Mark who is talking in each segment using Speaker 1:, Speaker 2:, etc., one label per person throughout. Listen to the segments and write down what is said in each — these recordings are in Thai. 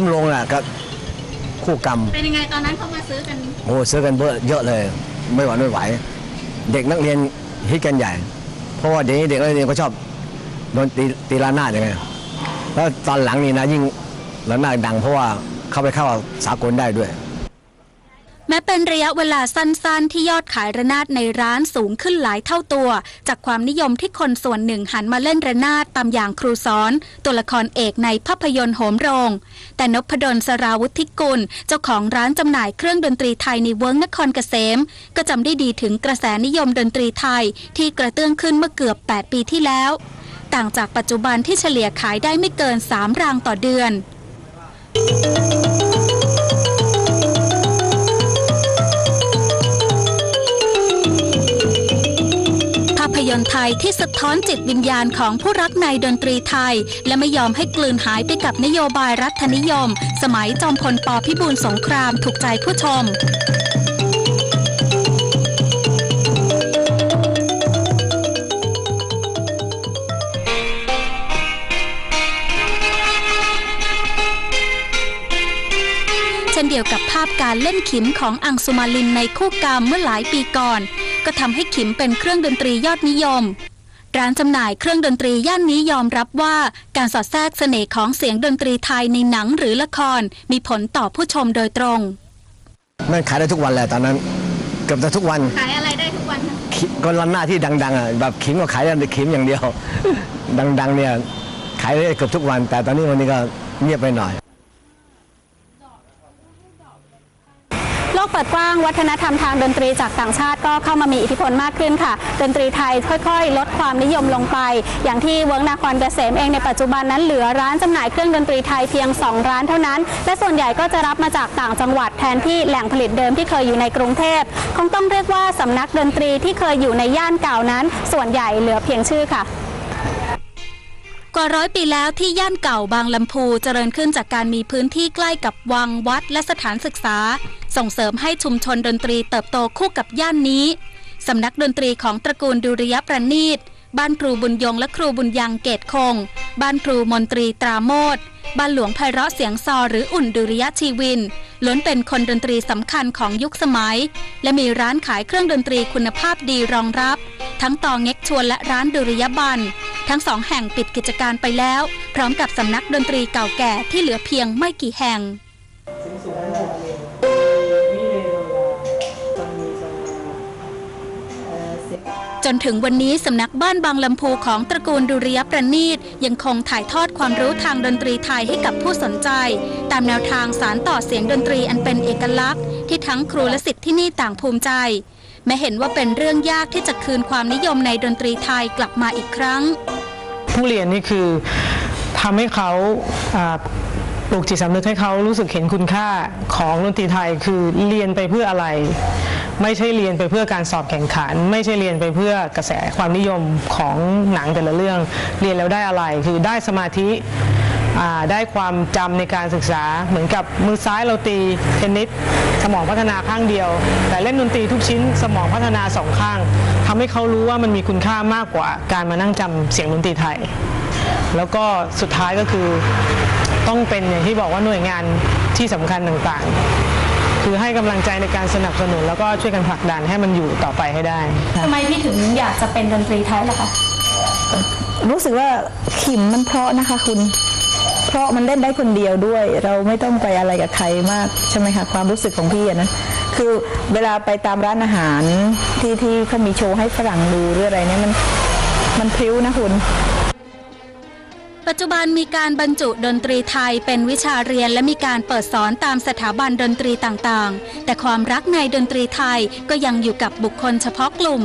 Speaker 1: มลงน่ะก็คู่กรรม
Speaker 2: เป็นยังไงตอนนั้นเขามาซื้อกัน
Speaker 1: โอ้ซื้อกันเบอะเยอะเลย ไม่หวั่นไม่ไหว เด็กนักเรียนฮิตกันใหญ่ เพราะว่าเดี๋ยวนี้เด็กนักเรียนก็ชอบโดนตีตีระนาดยังไงแล้วตอนหลังนี่นะยิ่งระนาดดังเพราะว่าเข้าไปเข้าสากลได้ด้วย
Speaker 2: แม้เป็นระยะเวลาสั้นๆ ที่ยอดขายระนาดในร้านสูงขึ้นหลายเท่าตัว จากความนิยมที่คนส่วนหนึ่งหันมาเล่นระนาดตามอย่างครูสอน ตัวละครเอกในภาพยนตร์โหมโรง แต่นพดลสราวุฒิกุล เจ้าของร้านจำหน่ายเครื่องดนตรีไทยในเวิ้งนครเกษม ก็จำได้ดีถึงกระแสนิยมดนตรีไทยที่กระเตื้องขึ้นเมื่อเกือบ 8 ปีที่แล้ว ต่างจากปัจจุบันที่เฉลี่ยขายได้ไม่เกิน 3 รางต่อเดือน ทยที่สะท้อนจิตวิญญาณของผู้รักในดนตรีไทย และไม่ยอมให้กลืนหายไปกับนโยบายรัฐนิยม สมัยจอมพลปพิบูลสงครามถูกใจผู้ชมเช่นเดียวกับภาพการเล่นขิมของอังสุมาลินในคู่กรรมเมื่อหลายปีก่อน ก็ทำให้ขิมเป็นเครื่องดนตรียอดนิยม ร้านจำหน่ายเครื่องดนตรีย่านนี้ยอมรับว่าการสอดแทรกเสน่ห์ของเสียงดนตรีไทยในหนังหรือละครมีผลต่อผู้ชมโดยตรง
Speaker 1: มันขายได้ทุกวันแหละตอนนั้น เกือบจะทุกวัน
Speaker 2: ขายอะไรได้ทุกวัน
Speaker 1: ขิก็รันหน้าที่ดังๆอะแบบขิงก็ขายได้ขิงอย่างเดียว ดังๆเนี่ยขายได้เกือบทุกวัน แต่ตอนนี้วันนี้ก็เงียบไปหน่อย
Speaker 3: เปิดกว้างวัฒนธรรมทางดนตรีจากต่างชาติก็เข้ามามีอิทธิพลมากขึ้นค่ะ ดนตรีไทยค่อยๆ ลดความนิยมลงไป อย่างที่เวิร์กนาครเกษมเองในปัจจุบันนั้นเหลือร้านจำหน่ายเครื่องดนตรีไทยเพียง 2 ร้านเท่านั้น และส่วนใหญ่ก็จะรับมาจากต่างจังหวัดแทนที่แหล่งผลิตเดิมที่เคยอยู่ในกรุงเทพคงต้องเรียกว่าสำนักดนตรีที่เคยอยู่ในย่านเก่านั้น ส่วนใหญ่เหลือเพียงชื่อค่ะ
Speaker 2: กว่าร้อยปีแล้วที่ย่านเก่าบางลำพูเจริญขึ้นจากการมีพื้นที่ใกล้กับวังวัดและสถานศึกษา ส่งเสริมให้ชุมชนดนตรีเติบโตคู่กับย่านนี้ สำนักดนตรีของตระกูลดุริยประณีต บ้านครูบุญยงและครูบุญยังเกตคง บ้านครูมนตรีตราโมดบ้านหลวงไพเราะเสียงซอหรืออุ่นดุริยชีวิน ล้วนเป็นคนดนตรีสำคัญของยุคสมัย และมีร้านขายเครื่องดนตรีคุณภาพดีรองรับ ทั้งตองเง็กชวนและร้านดุริยบันทั้งสองแห่งปิดกิจการไปแล้ว พร้อมกับสำนักดนตรีเก่าแก่ที่เหลือเพียงไม่กี่แห่ง จนถึงวันนี้สำนักบ้านบางลำพูของตระกูลดุริยประณีตยังคงถ่ายทอดความรู้ทางดนตรีไทยให้กับผู้สนใจ ตามแนวทางสารต่อเสียงดนตรีอันเป็นเอกลักษณ์ ที่ทั้งครูและศิษย์ที่นี่ต่างภูมิใจ แม้เห็นว่าเป็นเรื่องยากที่จะคืนความนิยมในดนตรีไทยกลับมาอีกครั้ง
Speaker 4: ผู้เรียนนี่คือทำให้เขาอ่าปลูกจิตสำนึกให้เขารู้สึกเห็นคุณค่าของดนตรีไทยคือเรียนไปเพื่ออะไร ไม่ใช่เรียนไปเพื่อการสอบแข่งขัน ไม่ใช่เรียนไปเพื่อกระแสความนิยมของหนังแต่ละเรื่อง เรียนแล้วได้อะไรคือได้สมาธิได้ความจำในการศึกษาเหมือนกับมือซ้ายเราตีเทนนิสสมองพัฒนาข้างเดียว แต่เล่นดนตรีทุกชิ้นสมองพัฒนาสองข้างทำให้เขารู้ว่ามันมีคุณค่ามากกว่าการมานั่งจำเสียงดนตรีไทย แล้วก็สุดท้ายก็คือต้องเป็นอย่างที่บอกว่าหน่วยงานที่สำคัญต่างๆ คือให้กำลังใจในการสนับสนุน แล้วก็ช่วยกันผลักดันให้มันอยู่ต่อไปให้ได้
Speaker 3: ทำไมพี่ถึงอยากจะเป็นดนตรีไทยล่ะคะ
Speaker 5: รู้สึกว่าขิมมันเพราะนะคะคุณ เพราะมันเล่นได้คนเดียวด้วย เราไม่ต้องไปอะไรกับใครมากใช่ไหมคะความรู้สึกของพี่อะนะคือเวลาไปตามร้านอาหารที่ที่เขามีโชว์ให้ฝรั่งดูหรืออะไรเนี่ยมันมันพริ้วนะคุณ
Speaker 2: ปัจจุบันมีการบรรจุดนตรีไทยเป็นวิชาเรียนและมีการเปิดสอนตามสถาบันดนตรีต่างๆ แต่ความรักในดนตรีไทยก็ยังอยู่กับบุคคลเฉพาะกลุ่ม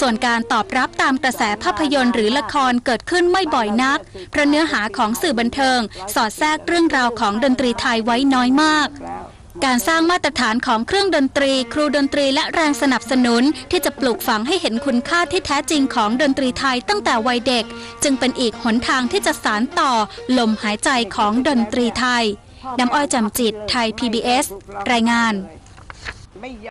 Speaker 2: ส่วนการตอบรับตามกระแสภาพยนตร์หรือละครเกิดขึ้นไม่บ่อยนัก เพราะเนื้อหาของสื่อบันเทิง สอดแทรกเรื่องราวของดนตรีไทยไว้น้อยมาก การสร้างมาตรฐานของเครื่องดนตรี ครูดนตรีและแรงสนับสนุน ที่จะปลูกฝังให้เห็นคุณค่าที่แท้จริงของดนตรีไทยตั้งแต่วัยเด็ก จึงเป็นอีกหนทางที่จะสานต่อ ลมหายใจของดนตรีไทย น้ำอ้อยจำจิต ไทย PBS รายงาน